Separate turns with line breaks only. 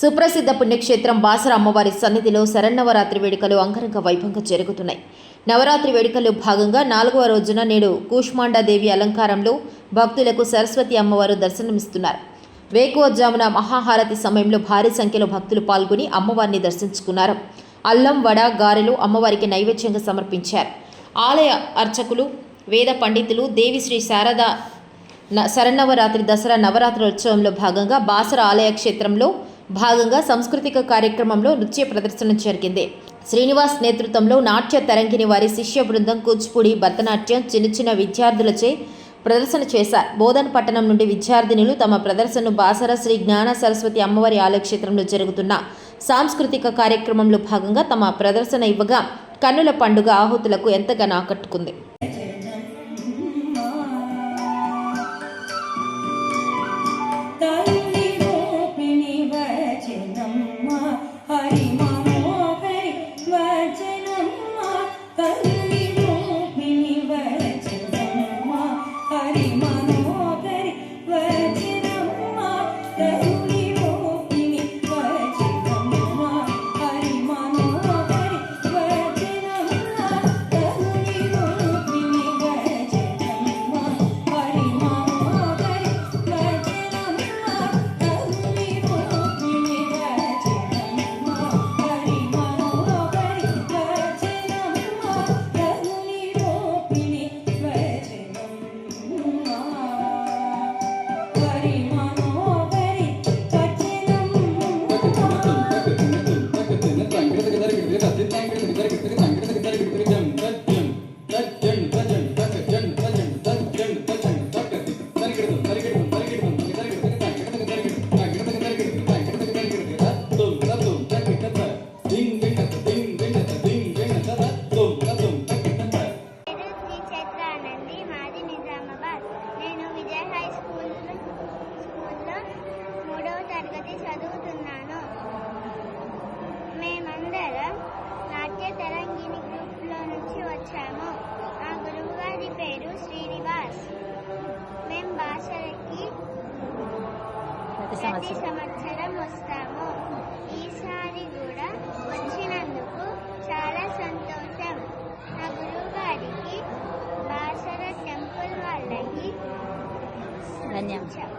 సుప్రసిద్ధ పుణ్యక్షేత్రం బాసర అమ్మవారి సన్నిధిలో శరన్నవరాత్రి వేడుకలు అంగరంగ వైభవంగా జరుగుతున్నాయి. నవరాత్రి వేడుకల్లో భాగంగా నాలుగవ రోజున నేడు కూష్మాండాదేవి అలంకారంలో భక్తులకు సరస్వతి అమ్మవారు దర్శనమిస్తున్నారు. వేకువజామున మహాహారతి సమయంలో భారీ సంఖ్యలో భక్తులు పాల్గొని అమ్మవారిని దర్శించుకున్నారు. అల్లం వడ గారెలు అమ్మవారికి నైవేద్యంగా సమర్పించారు. ఆలయ అర్చకులు వేద పండితులు దేవి శ్రీ శారద శరన్నవరాత్రి దసరా నవరాత్రోత్సవంలో భాగంగా బాసర ఆలయ క్షేత్రంలో భాగంగా సాంస్కృతిక కార్యక్రమంలో నృత్య ప్రదర్శన జరిగింది. శ్రీనివాస్ నేతృత్వంలో నాట్య తరంగిని వారి శిష్య బృందం కూచిపూడి భరతనాట్యం చిన్న చిన్న విద్యార్థులచే ప్రదర్శన చేశారు. బోధన్ పట్టణం నుండి విద్యార్థినులు తమ ప్రదర్శనను బాసర శ్రీ జ్ఞాన సరస్వతి అమ్మవారి ఆలక్షేత్రంలో జరుగుతున్న సాంస్కృతిక కార్యక్రమంలో భాగంగా తమ ప్రదర్శన ఇవ్వగా కన్నుల పండుగ ఆహుతులకు ఎంతగానో ఆకట్టుకుంది.
day. करते थैंक यू इधर करते थैंक వచ్చాము మా గురువు గారి పేరు శ్రీనివాస్. మేము భాషలకి ప్రతి సంవత్సరం. వస్తాము. ఈసారి కూడా వచ్చినందుకు చాలా సంతోషం. నా గురువు గారికి బాసర టెంపుల్ వాళ్ళకి
ధన్యవాదాలు.
చెప్